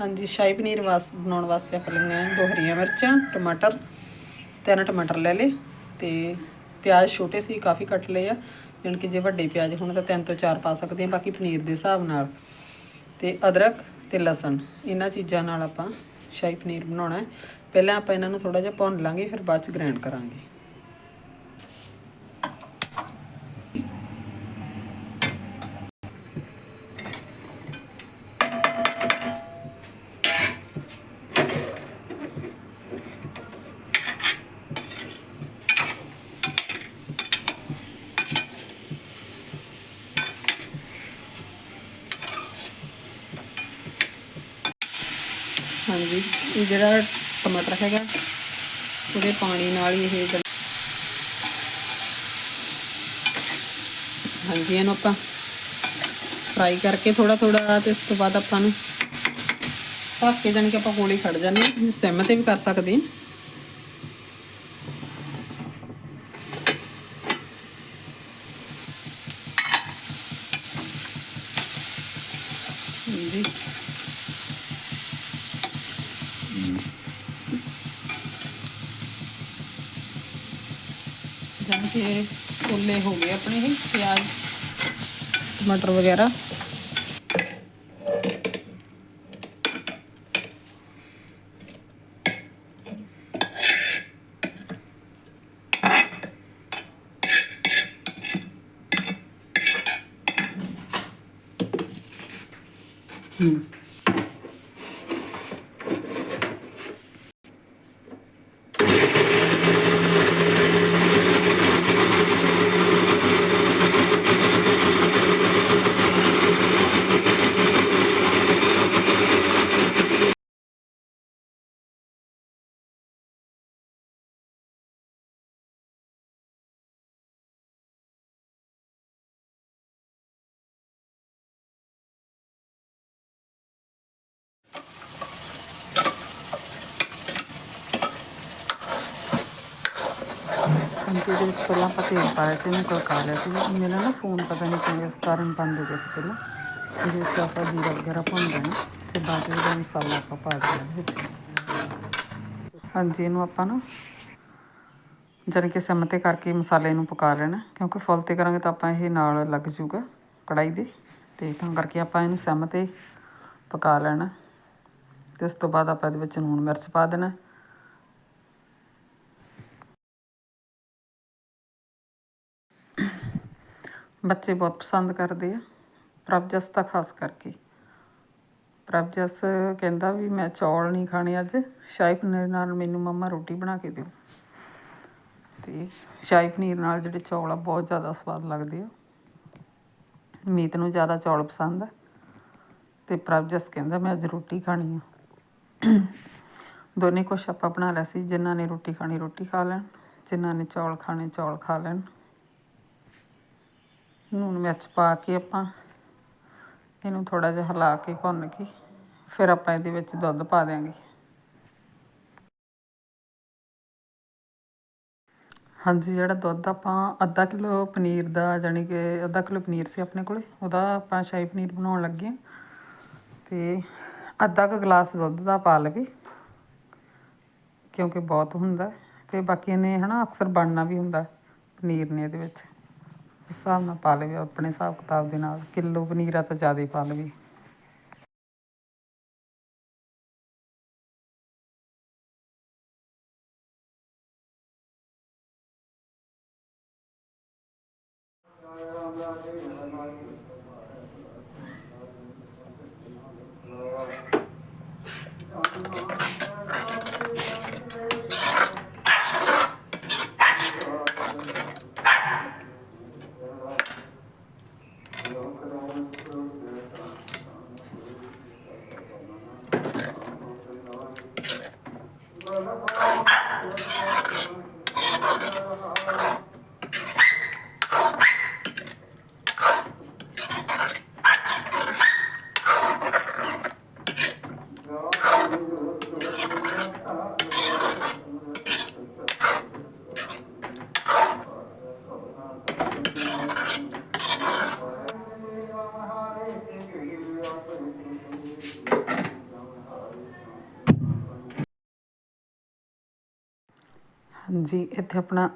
ਹਾਂਜੀ, ਸ਼ਾਹੀ ਪਨੀਰ ਵਾਸ, ਬਣਾਉਣ ਵਾਸਤੇ ਆਪਾਂ ਲਈਆਂ ਦੋ ਹਰੀਆਂ ਮਿਰਚਾਂ, ਟਮਾਟਰ, ਤਿੰਨ ਟਮਾਟਰ ਲੈ ਲਏ ਤੇ ਪਿਆਜ਼ ਛੋਟੇ ਸੀ, ਕਾਫੀ ਕੱਟ ਲਏ ਆ, ਜਾਣੀ ਕਿ ਜੇ ਵੱਡੇ ਪਿਆਜ਼ ਹੋਣ ਤਾਂ ਤਿੰਨ ਤੋਂ ਚਾਰ ਪਾ ਸਕਦੇ ਆ ਬਾਕੀ ਪਨੀਰ ਦੇ ਹਿਸਾਬ ਨਾਲ। ਤੇ ਅਦਰਕ ਤੇ ਲਸਣ, ਇਹਨਾਂ ਚੀਜ਼ਾਂ ਨਾਲ ਆਪਾਂ ਸ਼ਾਹੀ ਪਨੀਰ ਬਣਾਉਣਾ ਹੈ। ਪਹਿਲਾਂ ਆਪਾਂ ਇਹਨਾਂ ਨੂੰ ਥੋੜਾ ਜਿਹਾ ਭੁੰਨ ਲਾਂਗੇ, ਫਿਰ ਬਾਅਦ ਚ ਗ੍ਰਾਈਂਡ ਕਰਾਂਗੇ। ਹਾਂਜੀ ਇਹ ਜਿਹੜਾ ਟਮਾਟਰ ਹੈਗਾ, ਉਹਦੇ ਪਾਣੀ ਨਾਲ ਹੀ ਇਹ ਗਲ- ਹਾਂਜੀ, ਇਹਨੂੰ ਆਪਾਂ ਫਰਾਈ ਕਰਕੇ ਥੋੜਾ ਥੋੜਾ ਤੇ ਉਸ ਤੋਂ ਬਾਅਦ ਆਪਾਂ ਨੂੰ ਢੱਕ ਕੇ ਜਾਣੀ ਕਿ ਆਪਾਂ ਕੋਲੇ ਖੜ ਜਾਂਦੇ ਹਾਂ। ਸਿਮ ਤੇ ਵੀ ਕਰ ਸਕਦੇ ਹਾਂ ਹਾਂਜੀ ਜਾਣੀ ਕਿ ਕੋਲੇ ਹੋ ਗਏ ਆਪਣੇ ਇਹ ਪਿਆਜ਼ ਟਮਾਟਰ ਵਗੈਰਾ। ਹੂੰ। ਹਾਂਜੀ ਇਹਦੇ ਵਿੱਚ ਪਹਿਲਾਂ ਆਪਾਂ ਤੇਲ ਪਾ ਲਿਆ ਸੀ ਮੈਂ ਤੜਕਾ ਲਿਆ ਸੀ। ਮੇਰਾ ਨਾ ਫੋਨ ਪਤਾ ਨਹੀਂ ਕਿਉਂ ਇਸ ਕਾਰਨ ਬੰਦ ਹੋ ਗਿਆ ਸੀ ਪਹਿਲਾਂ। ਇਹਦੇ ਵਿੱਚ ਆਪਾਂ ਜੀਰਾ ਵਗੈਰਾ ਭੁੰਨ ਦੇਣਾ ਤੇ ਬਾਅਦ ਵਿੱਚ ਮਸਾਲਾ ਆਪਾਂ ਪਾ ਦੇਣਾ ਹਾਂਜੀ, ਇਹਨੂੰ ਆਪਾਂ ਨਾ ਜਾਣੀ ਕਿ ਸਿਮ ਤੇ ਕਰਕੇ ਮਸਾਲੇ ਨੂੰ ਪਕਾ ਲੈਣਾ, ਕਿਉਂਕਿ ਫੁੱਲ ਤੇ ਕਰਾਂਗੇ ਤਾਂ ਆਪਾਂ ਇਹ ਨਾਲ ਲੱਗ ਜੂਗਾ ਕੜਾਈ ਦੇ। ਤੇ ਤਾਂ ਕਰਕੇ ਆਪਾਂ ਇਹਨੂੰ ਸਿਮ ਤੇ ਪਕਾ ਲੈਣਾ। ਤੇ ਉਸ ਤੋਂ ਬਾਅਦ ਆਪਾਂ ਇਹਦੇ ਵਿੱਚ ਲੂਣ ਮਿਰਚ ਪਾ ਦੇਣਾ। ਬੱਚੇ ਬਹੁਤ ਪਸੰਦ ਕਰਦੇ ਆ। ਪ੍ਰਭਜਸ ਤਾਂ ਖਾਸ ਕਰਕੇ। ਪ੍ਰਭਜਸ ਕਹਿੰਦਾ ਵੀ ਮੈਂ ਚੌਲ ਨਹੀਂ ਖਾਣੇ ਅੱਜ। ਸ਼ਾਹੀ ਪਨੀਰ ਨਾਲ ਮੈਨੂੰ ਮੰਮਾ ਰੋਟੀ ਬਣਾ ਕੇ ਦਿਓ। ਤੇ ਸ਼ਾਹੀ ਪਨੀਰ ਨਾਲ ਜਿਹੜੇ ਚੌਲ ਆ, ਬਹੁਤ ਜ਼ਿਆਦਾ ਸਵਾਦ ਲੱਗਦੇ ਆ। ਮੀਤ ਨੂੰ ਜ਼ਿਆਦਾ ਚੌਲ ਪਸੰਦ ਆ। ਤੇ ਪ੍ਰਭਜਸ ਕਹਿੰਦਾ ਮੈਂ ਅੱਜ ਰੋਟੀ ਖਾਣੀ ਆ। ਦੋਨੇ ਕੁਛ ਆਪਾਂ ਬਣਾ ਲਿਆ ਸੀ। ਜਿਨ੍ਹਾਂ ਨੇ ਰੋਟੀ ਖਾਣੀ ਰੋਟੀ ਖਾ ਲੈਣ, ਜਿਨ੍ਹਾਂ ਨੇ ਚੌਲ ਖਾਣੇ ਚੌਲ ਖਾ ਲੈਣ। ਲੂਣ ਮਿਰਚ ਪਾ ਕੇ ਆਪਾਂ ਇਹਨੂੰ ਥੋੜਾ ਜਿਹਾ ਹਿਲਾ ਕੇ ਭੁੰਨ ਕੇ ਫਿਰ ਆਪਾਂ ਇਹਦੇ ਵਿੱਚ ਦੁੱਧ ਪਾ ਦਿਆਂਗੇ। ਹਾਂਜੀ, ਜਿਹੜਾ ਦੁੱਧ ਆਪਾਂ ਅੱਧਾ ਕਿਲੋ ਪਨੀਰ ਦਾ ਜਾਣੀ ਕਿ ਅੱਧਾ ਕਿਲੋ ਪਨੀਰ ਸੀ ਆਪਣੇ ਕੋਲੇ, ਉਹਦਾ ਆਪਾਂ ਸ਼ਾਹੀ ਪਨੀਰ ਬਣਾਉਣ ਲੱਗੇ ਹਾਂ। ਤੇ ਅੱਧਾ ਕੁ ਗਲਾਸ ਦੁੱਧ ਦਾ ਪਾ ਲਵੇ, ਕਿਉਂਕਿ ਬਹੁਤ ਹੁੰਦਾ ਤੇ ਬਾਕੀ ਇਹਨੇ ਹਨਾ ਅਕਸਰ ਬਣਨਾ ਵੀ ਹੁੰਦਾ ਪਨੀਰ ਨੇ ਇਹਦੇ ਵਿੱਚ। ਉਸ ਹਿਸਾਬ ਨਾਲ ਪਾ ਲਵੇ ਆਪਣੇ ਹਿਸਾਬ ਕਿਤਾਬ ਦੇ ਨਾਲ, ਕਿਲੋ ਪਨੀਰ ਆ ਤਾਂ ਜ਼ਿਆਦਾ ਹੀ ਪਾ ਲਵੇ। ਜੀ, ਇੱਥੇ ਆਪਣਾ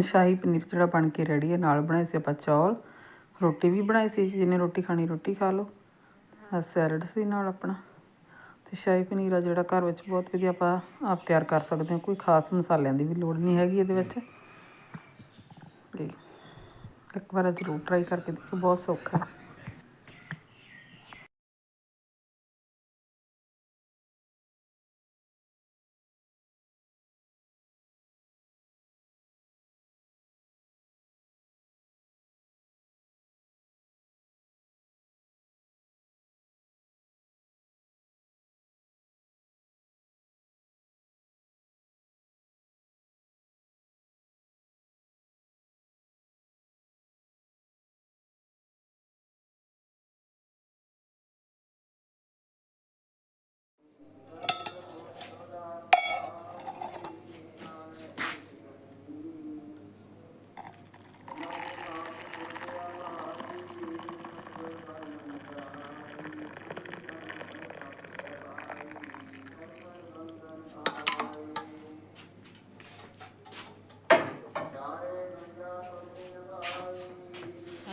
ਸ਼ਾਹੀ ਪਨੀਰ ਜਿਹੜਾ ਬਣ ਕੇ ਰੈਡੀ ਹੈ, ਨਾਲ ਬਣਾਏ ਸੀ ਆਪਾਂ ਚੌਲ। ਰੋਟੀ ਵੀ ਬਣਾਈ ਸੀ ਜਿਹਨੇ ਰੋਟੀ ਖਾਣੀ ਰੋਟੀ ਖਾ ਲਓ। ਆ ਸੈਲਡ ਸੀ ਨਾਲ ਆਪਣਾ। ਤੇ ਸ਼ਾਹੀ ਪਨੀਰ ਆ ਜਿਹੜਾ ਘਰ ਵਿੱਚ ਬਹੁਤ ਵਧੀਆ ਆਪਾਂ ਆਪ ਤਿਆਰ ਕਰ ਸਕਦੇ ਹਾਂ, ਕੋਈ ਖਾਸ ਮਸਾਲਿਆਂ ਦੀ ਵੀ ਲੋੜ ਨਹੀਂ ਹੈਗੀ ਇਹਦੇ ਵਿੱਚ। ਤੇ ਇੱਕ ਵਾਰ ਜ਼ਰੂਰ ਟਰਾਈ ਕਰਕੇ ਦੇਖੋ ਬਹੁਤ ਸੌਖਾ ਹੈ।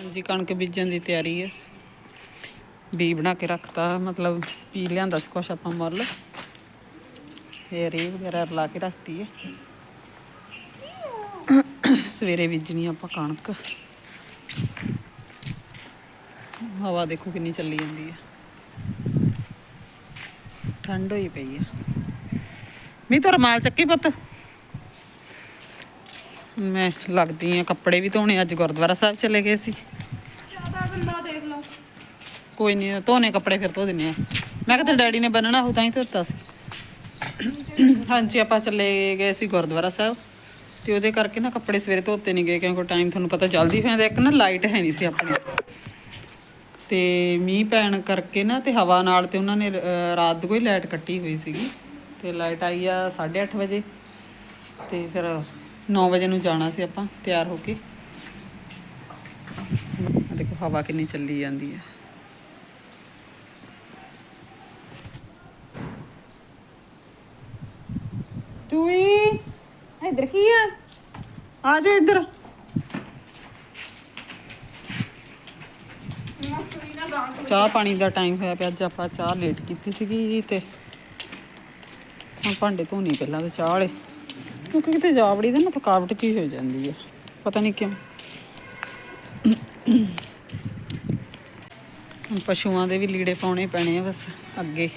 ਹਾਂਜੀ, ਕਣਕ ਬੀਜਣ ਦੀ ਤਿਆਰੀ ਹੈ। ਬੀ ਬਣਾ ਕੇ ਰੱਖਤਾ, ਮਤਲਬ ਪੀ ਲਿਆਂਦਾ ਸੀ ਕੁਛ ਆਪਾਂ ਮੁੱਲ। ਇਹ ਰੇ ਵਗੈਰਾ ਲਾ ਕੇ ਰੱਖਤੀ ਹੈ। ਸਵੇਰੇ ਬੀਜਣੀ ਆਪਾਂ ਕਣਕ। ਹਵਾ ਦੇਖੋ ਕਿੰਨੀ ਚੱਲੀ ਜਾਂਦੀ ਹੈ। ਠੰਡ ਹੋਈ ਪਈ ਹੈ। ਮੀ ਤਾਂ ਰਮਾਲ ਚੱਕੀ ਪੁੱਤ। ਮੈਂ ਲੱਗਦੀ ਆ ਕੱਪੜੇ ਵੀ ਧੋਣੇ, ਅੱਜ ਗੁਰਦੁਆਰਾ ਸਾਹਿਬ ਚਲੇ ਗਏ ਸੀ। ਜ਼ਿਆਦਾ ਦੇਖ ਲਓ। ਕੋਈ ਨਹੀਂ ਧੋਨੇ ਕੱਪੜੇ ਫਿਰ ਧੋ ਦਿੰਨੇ ਆ। ਮੈਂ ਕਿਹਾ ਤੇ ਡੈਡੀ ਨੇ ਬੰਨਣਾ ਹੋ ਤਾਂ ਹੀ ਧੋਤਾ ਸੀ। ਹਾਂਜੀ, ਆਪਾਂ ਚੱਲੇ ਗਏ ਸੀ ਗੁਰਦੁਆਰਾ ਸਾਹਿਬ। ਤੇ ਉਹਦੇ ਕਰਕੇ ਨਾ ਕੱਪੜੇ ਸਵੇਰੇ ਧੋਤੇ ਨਹੀਂ ਗਏ, ਕਿਉਂਕਿ ਟਾਈਮ ਤੁਹਾਨੂੰ ਪਤਾ ਜਲਦੀ ਹੋ ਇੱਕ ਨਾ ਲਾਈਟ ਹੈ ਨਹੀਂ ਸੀ ਆਪਣੇ। ਤੇ ਮੀਂਹ ਪੈਣ ਕਰਕੇ ਨਾ ਤੇ ਹਵਾ ਨਾਲ ਤੇ ਉਹਨਾਂ ਨੇ ਰਾਤ ਦੀ ਕੋਈ ਲਾਈਟ ਕੱਟੀ ਹੋਈ ਸੀਗੀ। ਤੇ ਲਾਈਟ ਆਈ ਆ 8:30 ਵਜੇ। ਤੇ ਫਿਰ 9 ਵਜੇ ਨੂੰ ਜਾਣਾ ਸੀ ਆਪਾਂ, ਤਿਆਰ ਹੋ ਕੇ। ਹਵਾ ਕਿੰਨੀ ਚੱਲੀ ਜਾਂਦੀ ਹੈ। ਸਟੂਈ ਇੱਧਰ ਕੀ ਆ? ਆ ਜਾ ਇੱਧਰ। ਚਾਹ ਪਾਣੀ ਦਾ ਟਾਈਮ ਹੋਇਆ ਪਿਆ, ਅੱਜ ਆਪਾਂ ਚਾਹ ਲੇਟ ਕੀਤੀ ਸੀਗੀ ਤੇ ਹੁਣ ਭਾਂਡੇ ਧੋਣੀ ਪਹਿਲਾਂ ਤੇ ਚਾਹ ਵਾਲੇ। ਕਿਉਂਕਿ ਕਿਤੇ ਜਾ ਵੜੀ ਦਾ ਨਾ ਥਕਾਵਟ ਜੀ ਹੋ ਜਾਂਦੀ ਹੈ, ਪਤਾ ਨਹੀਂ ਕਿਉਂ। ਪਸ਼ੂਆਂ ਦੇ ਵੀ ਲੀੜੇ ਪਾਉਣੇ ਪੈਣੇ ਆ ਬਸ ਅੱਗੇ।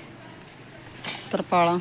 ਤਰਪਾਲਾਂ।